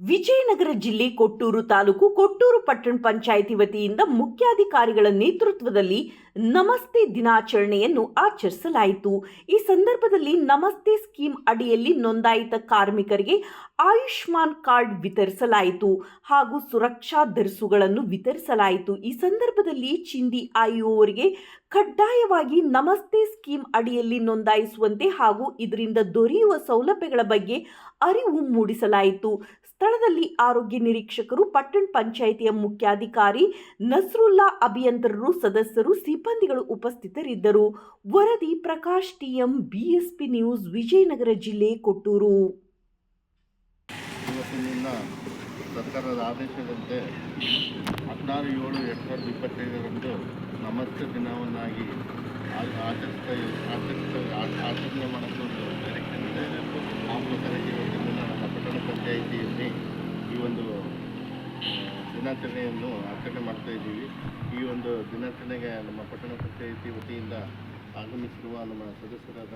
ವಿಜಯನಗರ ಜಿಲ್ಲೆ ಕೊಟ್ಟೂರು ತಾಲೂಕು ಕೊಟ್ಟೂರು ಪಟ್ಟಣ ಪಂಚಾಯಿತಿ ವತಿಯಿಂದ ಮುಖ್ಯಾಧಿಕಾರಿಗಳ ನೇತೃತ್ವದಲ್ಲಿ ನಮಸ್ತೆ ದಿನಾಚರಣೆಯನ್ನು ಆಚರಿಸಲಾಯಿತು. ಈ ಸಂದರ್ಭದಲ್ಲಿ ನಮಸ್ತೆ ಸ್ಕೀಮ್ ಅಡಿಯಲ್ಲಿ ನೋಂದಾಯಿತ ಕಾರ್ಮಿಕರಿಗೆ ಆಯುಷ್ಮಾನ್ ಕಾರ್ಡ್ ವಿತರಿಸಲಾಯಿತು ಹಾಗೂ ಸುರಕ್ಷಾ ದರ್ಸುಗಳನ್ನು ವಿತರಿಸಲಾಯಿತು. ಈ ಸಂದರ್ಭದಲ್ಲಿ ಚಿಂದಿ ಆಯುವವರಿಗೆ ಕಡ್ಡಾಯವಾಗಿ ನಮಸ್ತೆ ಸ್ಕೀಮ್ ಅಡಿಯಲ್ಲಿ ನೋಂದಾಯಿಸುವಂತೆ ಹಾಗೂ ಇದರಿಂದ ದೊರೆಯುವ ಸೌಲಭ್ಯಗಳ ಬಗ್ಗೆ ಅರಿವು ಮೂಡಿಸಲಾಯಿತು. ಸ್ಥಳದಲ್ಲಿ ಆರೋಗ್ಯ ನಿರೀಕ್ಷಕರು ಪಟ್ಟಣ ಪಂಚಾಯಿತಿಯ ಮುಖ್ಯಾಧಿಕಾರಿ ನಸ್ರುಲ್ಲಾ ಅಭಿಯಂತರರು ಸದಸ್ಯರು ಸಿಬ್ಬಂದಿಗಳು ಉಪಸ್ಥಿತರಿದ್ದರು. ವರದಿ Prakash TM, BSP news, Vijayanagara ಜಿಲ್ಲೆ, ಕೊಟ್ಟೂರು. ಸರ್ಕಾರದ ಆದೇಶದಂತೆ ಹದಿನಾರು ಏಳು ಎರಡು ಸಾವಿರದ ಇಪ್ಪತ್ತೈದರಂದು ನಮಸ್ತೆ ದಿನವನ್ನಾಗಿ ಆಚರಿಸ್ತಾ ಆಚರಿಸ್ತಾ ಆಚರಣೆ ಮಾಡೋದು ಒಂದು ಕಾರ್ಯಕ್ರಮ ಇದೆ ಆ ಪ್ರಕಾರ ಇವತ್ತಿನ ದಿನ ನಮ್ಮ ಪಟ್ಟಣ ಪಂಚಾಯಿತಿಯಲ್ಲಿ ಈ ಒಂದು ಆ, ದಿನಾಚರಣೆಯನ್ನು ಆಚರಣೆ ಮಾಡ್ತಾ ಇದ್ದೀವಿ. ಈ ಒಂದು ದಿನಾಚರಣೆಗೆ ನಮ್ಮ ಪಟ್ಟಣ ಪಂಚಾಯಿತಿ ವತಿಯಿಂದ ಆಗಮಿಸಿರುವ ನಮ್ಮ ಸದಸ್ಯರಾದ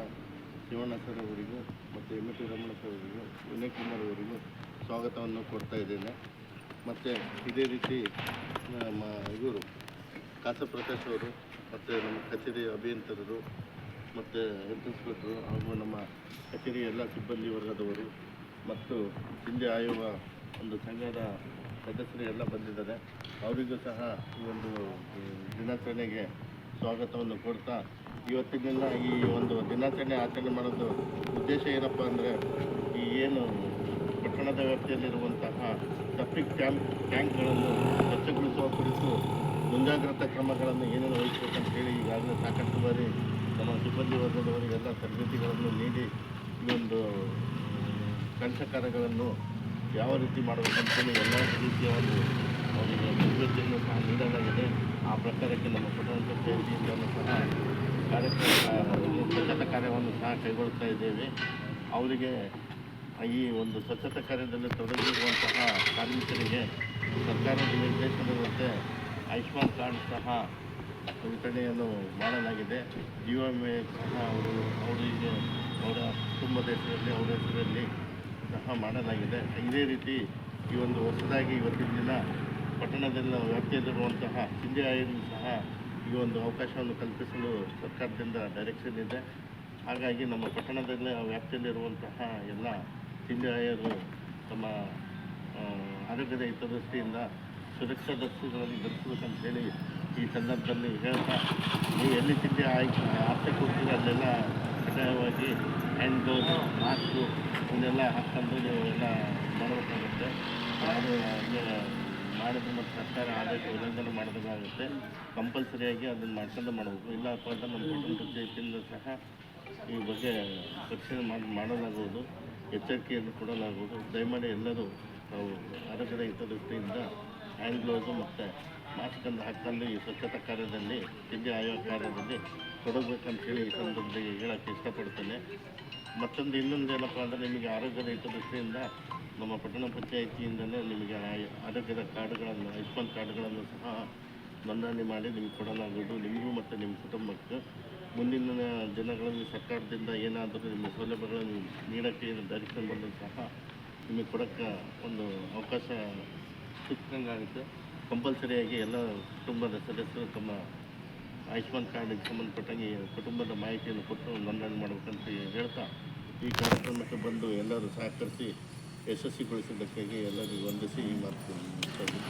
ಶಿವಣ್ಣ ಸರ್ ಅವರಿಗೂ ಮತ್ತು ಎಂ ಟಿ ರಮಣ ಸರ್ ಅವರಿಗೂ, ವಿನಯ್ ಕುಮಾರ್ ಅವರಿಗೂ ಸ್ವಾಗತವನ್ನು ಕೊಡ್ತಾ ಇದ್ದೇನೆ. ಮತ್ತು ಇದೇ ರೀತಿ ನಮ್ಮ ಇವರು ಕಾಸ ಪ್ರಕಾಶ್ ಅವರು, ಮತ್ತು ನಮ್ಮ ಕಚೇರಿ ಅಭಿಯಂತರರು, ಮತ್ತು ಹೆಲ್ತ್ ಇನ್ಸ್ಪೆಕ್ಟರು ಹಾಗೂ ನಮ್ಮ ಕಚೇರಿ ಎಲ್ಲ ಸಿಬ್ಬಂದಿ ವರ್ಗದವರು ಮತ್ತು ಹಿಂದೆ ಆಯೋಗ ಒಂದು ಸಂಘದ ಸದಸ್ಯರು ಎಲ್ಲ ಬಂದಿದ್ದಾರೆ. ಅವರಿಗೂ ಸಹ ಈ ಒಂದು ದಿನಾಚರಣೆಗೆ ಸ್ವಾಗತವನ್ನು ಕೊಡ್ತಾ, ಇವತ್ತಿನಿಂದ ಈ ಒಂದು ದಿನಾಚರಣೆ ಆಚರಣೆ ಮಾಡೋದು ಉದ್ದೇಶ ಏನಪ್ಪ ಅಂದರೆ, ಈ ಏನು ಪಟ್ಟಣದ ವ್ಯಾಪ್ತಿಯಲ್ಲಿರುವಂತಹ ಸಪ್ಟಿಕ್ ಟ್ಯಾಂಕ್ ಟ್ಯಾಂಕ್ಗಳನ್ನು ಸ್ವಚ್ಛಗೊಳಿಸುವ ಕುರಿತು ಮುಂಜಾಗ್ರತಾ ಕ್ರಮಗಳನ್ನು ಏನೇನು ವಹಿಸಬೇಕಂತ ಹೇಳಿ ಈಗಾಗಲೇ ಸಾಕಷ್ಟು ಬಾರಿ ನಮ್ಮ ಸಿಬ್ಬಂದಿ ವರ್ಗದವರಿಗೆಲ್ಲ ತರಬೇತಿಗಳನ್ನು ನೀಡಿ ಈ ಒಂದು ಕೆಲಸ ಕಾರ್ಯಗಳನ್ನು ಯಾವ ರೀತಿ ಮಾಡಬೇಕಂತೇಳಿ ಎಲ್ಲ ರೀತಿಯ ಒಂದು ಅವರಿಗೆ ತರಬೇತಿಯನ್ನು ಸಹ ನೀಡಲಾಗಿದೆ. ಆ ಪ್ರಕಾರಕ್ಕೆ ನಮ್ಮ ಪಟ್ಟಣ ಜಯಂತಿಯಿಂದಲೂ ಸಹ ಕಾರ್ಯಕ್ರಮ ಸ್ವಚ್ಛತಾ ಕಾರ್ಯವನ್ನು ಸಹ ಕೈಗೊಳ್ತಾ ಇದ್ದೇವೆ. ಅವರಿಗೆ ಈ ಒಂದು ಸ್ವಚ್ಛತಾ ಕಾರ್ಯದಲ್ಲಿ ತೊಡಗಿರುವಂತಹ ಕಾರ್ಮಿಕರಿಗೆ ಸರ್ಕಾರದ ನಿರ್ದೇಶನದಂತೆ ಆಯುಷ್ಮಾನ್ ಕಾರ್ಡ್ ಸಹ ವಿತರಣೆಯನ್ನು ಮಾಡಲಾಗಿದೆ. ಜೀವ ವಿಮೆ ಸಹ ಅವರು, ಅವರಿಗೆ ಅವರ ಕುಟುಂಬದ ಹೆಸರಲ್ಲಿ, ಅವರ ಹೆಸರಲ್ಲಿ ಸಹ ಮಾಡಲಾಗಿದೆ. ಇದೇ ರೀತಿ ಈ ಒಂದು ಹೊಸದಾಗಿ ಇವತ್ತಿನ ದಿನ ಪಟ್ಟಣದಲ್ಲಿ ವ್ಯಾಪ್ತಿಯಲ್ಲಿರುವಂತಹ ಹಿಂದಿ ಆಯೋಗ ಸಹ ಈ ಒಂದು ಅವಕಾಶವನ್ನು ಕಲ್ಪಿಸಲು ಸರ್ಕಾರದಿಂದ ಡೈರೆಕ್ಷನ್ ಇದೆ. ಹಾಗಾಗಿ ನಮ್ಮ ಪಟ್ಟಣದಲ್ಲಿ ವ್ಯಾಪ್ತಿಯಲ್ಲಿರುವಂತಹ ಎಲ್ಲ ಹಿಂದಿ ಆಯರು ತಮ್ಮ ಆರೋಗ್ಯದ ಹಿತದೃಷ್ಟಿಯಿಂದ ಸುರಕ್ಷಾ ದೃಷ್ಟಿಗಳನ್ನು ಧರಿಸಬೇಕಂತೇಳಿ ಈ ಸಂದರ್ಭದಲ್ಲಿ ಹೇಳ್ತಾ, ನೀವು ಎಲ್ಲಿ ಸಿಂಧಿ ಆಯ್ಕೆ ಆಸೆ ಕೊಡ್ತೀರ, ಅಲ್ಲೆಲ್ಲ ಕಡ್ಡಾಯವಾಗಿ ಹ್ಯಾಂಡ್ ಮಾಸ್ಕು ಇದೆಲ್ಲ ಹಾಕ್ಕೊಂಡು ಎಲ್ಲ ಮಾಡಬೇಕಾಗುತ್ತೆ ಅದು ಮಾಡಿದ್ರೆ ಮತ್ತು ಸರ್ಕಾರ ಆದಷ್ಟು ಉಲ್ಲಂಘನೆ ಮಾಡಬೇಕಾಗುತ್ತೆ ಕಂಪಲ್ಸರಿಯಾಗಿ ಅದನ್ನು ಮಾಡ್ಕೊಂಡು ಮಾಡಬೇಕು. ಇಲ್ಲ ಅಂತ ನಮ್ಮ ಕುಟುಂಬ ಪಂಚಾಯತಿಯಿಂದ ಸಹ ಈ ಬಗ್ಗೆ ಪರಿಶೀಲನೆ ಮಾಡಿ ಮಾಡಲಾಗುವುದು ಎಚ್ಚರಿಕೆಯನ್ನು ಕೊಡಲಾಗುವುದು ದಯಮಾಡಿ ಎಲ್ಲರೂ ನಾವು ಆರೋಗ್ಯದ ಹಿತದೃಷ್ಟಿಯಿಂದ ಹ್ಯಾಂಡ್ ಗ್ಲೌಸು ಮತ್ತು ಮಾಸ್ಕನ್ನು ಹಕ್ಕಲ್ಲಿ ಈ ಸ್ವಚ್ಛತಾ ಕಾರ್ಯದಲ್ಲಿ ತಿಂಡಿ ಆಯೋಗ ಕಾರ್ಯದಲ್ಲಿ ತೊಡಗಬೇಕಂತೇಳಿ ಈ ಸಂದರ್ಭದಲ್ಲಿ ಹೇಳೋಕ್ಕೆ ಇಷ್ಟಪಡ್ತೇನೆ. ಮತ್ತೊಂದು ಇನ್ನೊಂದು ಏನಪ್ಪ ಅಂದರೆ ನಿಮಗೆ ಆರೋಗ್ಯದ ಹಿತದೃಷ್ಟಿಯಿಂದ ನಮ್ಮ ಪಟ್ಟಣ ಪಂಚಾಯಿತಿಯಿಂದಲೇ ನಿಮಗೆ ಆರೋಗ್ಯದ ಕಾರ್ಡ್ಗಳನ್ನು ಆಯುಷ್ಮಾನ್ ಕಾರ್ಡ್ಗಳನ್ನು ಸಹ ನೋಂದಣಿ ಮಾಡಿ ನಿಮಗೆ ಕೊಡಲಾಗುವುದು. ನಿಮಗೂ ಮತ್ತು ನಿಮ್ಮ ಕುಟುಂಬಕ್ಕೆ. ಮುಂದಿನ ದಿನಗಳಲ್ಲಿ ಸರ್ಕಾರದಿಂದ ಏನಾದರೂ ನಿಮ್ಮ ಸೌಲಭ್ಯಗಳನ್ನು ನೀಡೋಕ್ಕೆ ಬಂದರೂ ಸಹ ನಿಮಗೆ ಕೊಡೋಕ್ಕೆ ಒಂದು ಅವಕಾಶ ಸಿಕ್ಕಂಗಾಗುತ್ತೆ ಕಂಪಲ್ಸರಿಯಾಗಿ ಎಲ್ಲ ಕುಟುಂಬದ ಸದಸ್ಯರು ತಮ್ಮ ಆಯುಷ್ಮಾನ್ ಕಾರ್ಡಿಗೆ ಸಂಬಂಧಪಟ್ಟಂಗೆ ಕುಟುಂಬದ ಮಾಹಿತಿಯನ್ನು ಕೊಟ್ಟು ನೋಂದಣಿ ಮಾಡಬೇಕಂತ ಹೇಳ್ತಾ ಈ ಕಾರ್ಯಕ್ರಮಕ್ಕೆ ಬಂದು ಎಲ್ಲರೂ ಸಹಕರಿಸಿ ಯಶಸ್ವಿಗೊಳಿಸಿದ್ದಕ್ಕಾಗಿ ಎಲ್ಲರಿಗೂ ವಂದಿಸಿ ಈ ಮಾತು ಮುಗಿಸ್ತಾ ಇದ್ದೀನಿ.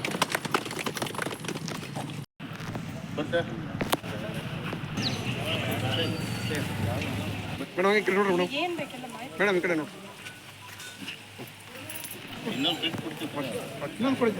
ಮತ್ತೆ? ಮೇಡಮ್ ಈ ಕಡೆ ನೋಡ್ರಿ ಮೇಡಮ್. ಮೇಡಮ್ ಈ ಕಡೆ ನೋಡ್ರಿ. ಇನ್ನೊಂದು ಕೊಡ್ತೀವಿ. ಇನ್ನೊಂದು ಕೊಡಿ